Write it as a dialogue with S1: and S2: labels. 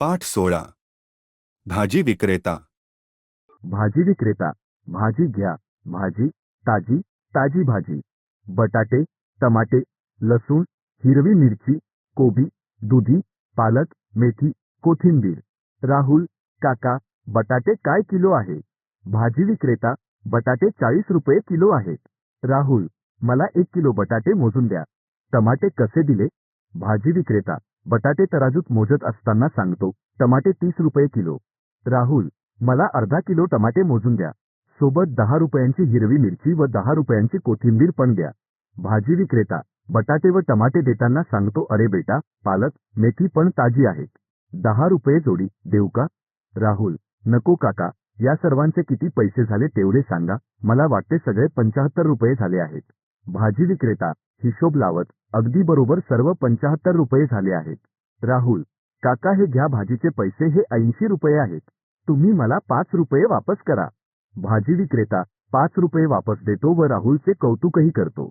S1: पाठ सोळा भाजी विक्रेता.
S2: भाजी विक्रेता, भाजी घ्या, भाजी ताजी ताजी भाजी. बटाटे, टमाटे, लसूण, हिरवी मिरची, कोबी, दुधी, पालक, मेथी, कोथिंबीर. राहुल, काका, बटाटे काय किलो आहे? भाजी विक्रेता, बटाटे चाळीस रुपये किलो आहेत. राहुल, मला एक किलो बटाटे मोजून द्या. टमाटे कसे दिले? भाजी विक्रेता बटाटे तराजूत मोजत असताना सांगतो टमाटे तीस रुपये किलो. राहुल मला अर्धा किलो टमाटे मोजून द्या. सोबत दहा रुपयांची हिरवी मिरची व दहा रुपयांची कोथिंबीर पण द्या. भाजी विक्रेता बटाटे व टमाटे देताना सांगतो अरे बेटा पालक मेथी पण ताजी आहेत. दहा रुपये जोडी देऊ का? राहुल नको काका या सर्वांचे किती पैसे झाले तेवढे सांगा. मला वाटते सगळे पंचाहत्तर रुपये झाले आहेत. भाजी विक्रेता हिशोब लावत अगदी बरोबर सर्व पंचाहत्तर रुपये झाले आहेत. राहुल काका हे घ्या भाजीचे पैसे हे ऐंशी रुपये आहेत. तुम्ही मला पाच रुपये वापस करा. भाजी विक्रेता पाच रुपये वापस देतो व राहुलचे कौतुकही करतो.